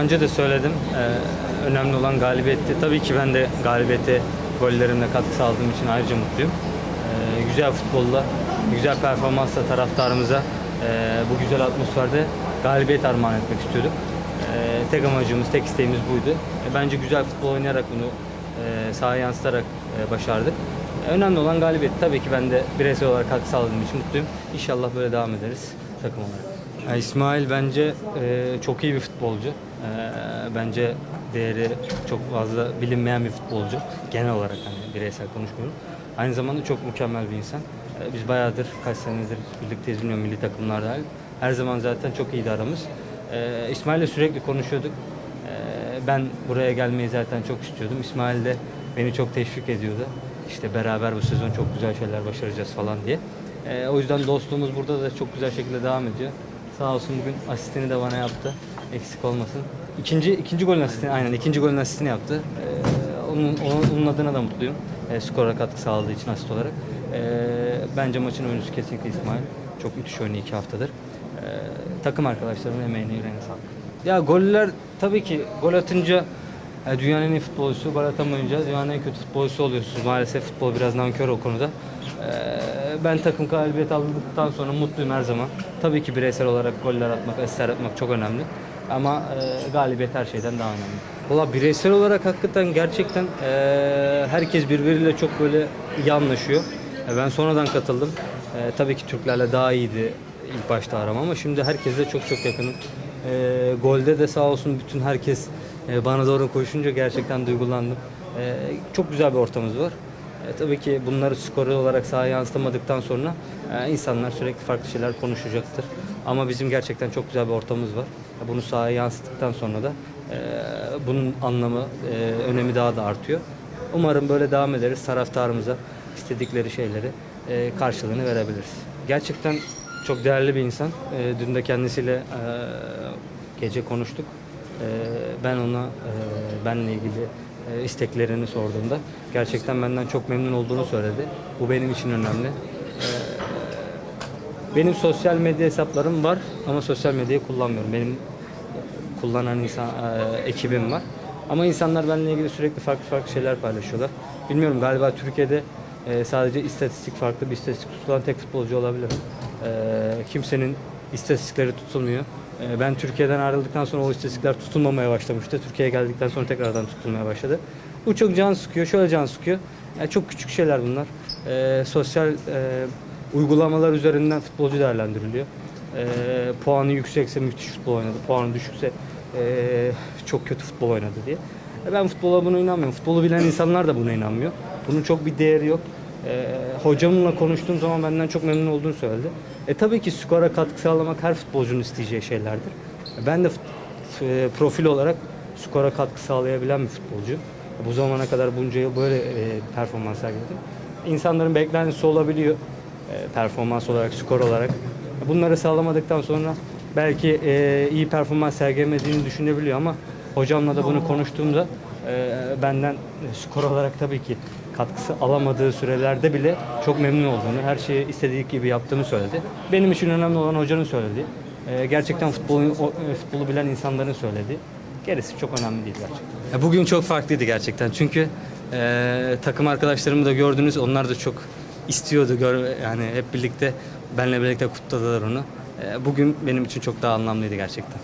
Daha önce de söyledim. Ee, önemli olan galibiyetti. Tabii ki ben de galibiyete gollerimle katkı sağladığım için ayrıca mutluyum. Ee, güzel futbolla, güzel performansla taraftarımıza e, bu güzel atmosferde galibiyet armağan etmek istiyorduk. Ee, tek amacımız, tek isteğimiz buydu. E, bence güzel futbol oynayarak bunu e, sahaya yansıtarak e, başardık. E, önemli olan galibiyet. Tabii ki ben de bireysel olarak katkı sağladığım için mutluyum. İnşallah böyle devam ederiz takım olarak. İsmail bence e, çok iyi bir futbolcu. E, bence değeri çok fazla bilinmeyen bir futbolcu. Genel olarak hani bireysel konuşmuyorum. Aynı zamanda çok mükemmel bir insan. E, biz bayağıdır kaç senedir birlikteyiz bilmiyorum milli takımlarda. Her zaman zaten çok iyiydi aramız. E, İsmail'le sürekli konuşuyorduk. E, ben buraya gelmeyi zaten çok istiyordum. İsmail de beni çok teşvik ediyordu. İşte beraber bu sezon çok güzel şeyler başaracağız falan diye. E, o yüzden dostluğumuz burada da çok güzel şekilde devam ediyor. Sağ olsun bugün asistini de bana yaptı. Eksik olmasın. İkinci, ikinci golün asistini, aynen ikinci golün asistini yaptı. Ee, onun, onun, onun adına da mutluyum. Ee, skora katkı sağladığı için asist olarak. Ee, bence maçın oyuncusu kesinlikle İsmail. Çok müthiş oynuyor iki haftadır. Ee, takım arkadaşlarımın emeğine yüreğine sağlık. Ya goller tabii ki gol atınca e, dünyanın en iyi futbolcusu, gol atamayınca dünyanın en kötü futbolcusu oluyorsunuz. Maalesef futbol biraz nankör o konuda. Ee, ben takım galibiyet aldıktan sonra mutluyum her zaman. Tabii ki bireysel olarak goller atmak, asistler atmak çok önemli. Ama e, galibiyet her şeyden daha önemli. Valla bireysel olarak hakikaten gerçekten e, herkes birbiriyle çok böyle iyi anlaşıyor. E, ben sonradan katıldım. E, tabii ki Türklerle daha iyiydi ilk başta aram ama şimdi herkesle çok çok yakınım. E, golde de sağ olsun bütün herkes e, bana doğru koşunca gerçekten duygulandım. E, çok güzel bir ortamımız var. E, tabii ki bunları skoru olarak sahaya yansıtamadıktan sonra e, insanlar sürekli farklı şeyler konuşacaktır. Ama bizim gerçekten çok güzel bir ortamımız var. E, bunu sahaya yansıttıktan sonra da bunun anlamı, önemi daha da artıyor. Umarım böyle devam ederiz. Taraftarımıza istedikleri şeyleri karşılığını verebiliriz. Gerçekten çok değerli bir insan. Dün de kendisiyle gece konuştuk. Ben ona benle ilgili e, isteklerini sorduğumda gerçekten benden çok memnun olduğunu söyledi. Bu benim için önemli. E, benim sosyal medya hesaplarım var ama sosyal medyayı kullanmıyorum. Benim kullanan insan e, ekibim var. Ama insanlar benimle ilgili sürekli farklı farklı şeyler paylaşıyorlar. Bilmiyorum galiba Türkiye'de e, sadece istatistik farklı bir istatistik tutulan tek futbolcu olabilir. Kimsenin istatistikleri tutulmuyor. E, ben Türkiye'den ayrıldıktan sonra o istatistikler tutulmamaya başlamıştı. Türkiye'ye geldikten sonra tekrardan tutulmaya başladı. Bu çok can sıkıyor. Şöyle can sıkıyor. Yani çok küçük şeyler bunlar. E, sosyal e, uygulamalar üzerinden futbolcu değerlendiriliyor. E, puanı yüksekse müthiş futbol oynadı. Puanı düşükse e, çok kötü futbol oynadı diye. E, ben futbola buna inanmıyorum. Futbolu bilen insanlar da buna inanmıyor. Bunun çok bir değeri yok. E, hocamla konuştuğum zaman benden çok memnun olduğunu söyledi. E tabii ki skora katkı sağlamak her futbolcunun isteyeceği şeylerdir. E, ben de e, profil olarak skora katkı sağlayabilen bir futbolcu. Bu zamana kadar bunca yıl böyle e, performans sergiledim. İnsanların beklentisi olabiliyor e, performans olarak, skor olarak. Bunları sağlamadıktan sonra belki e, iyi performans sergilemediğini düşünebiliyor ama hocamla da bunu konuştuğumda e, benden skor olarak tabii ki katkısı alamadığı sürelerde bile çok memnun olduğunu, her şeyi istediği gibi yaptığını söyledi. Benim için önemli olan hocanın söylediği, e, gerçekten futbolu, e, futbolu bilen insanların söylediği. Gerisi çok önemli değil gerçekten. Bugün çok farklıydı gerçekten çünkü e, takım arkadaşlarımı da gördünüz, onlar da çok istiyordu gör yani hep birlikte benle birlikte kutladılar onu. E, bugün benim için çok daha anlamlıydı gerçekten.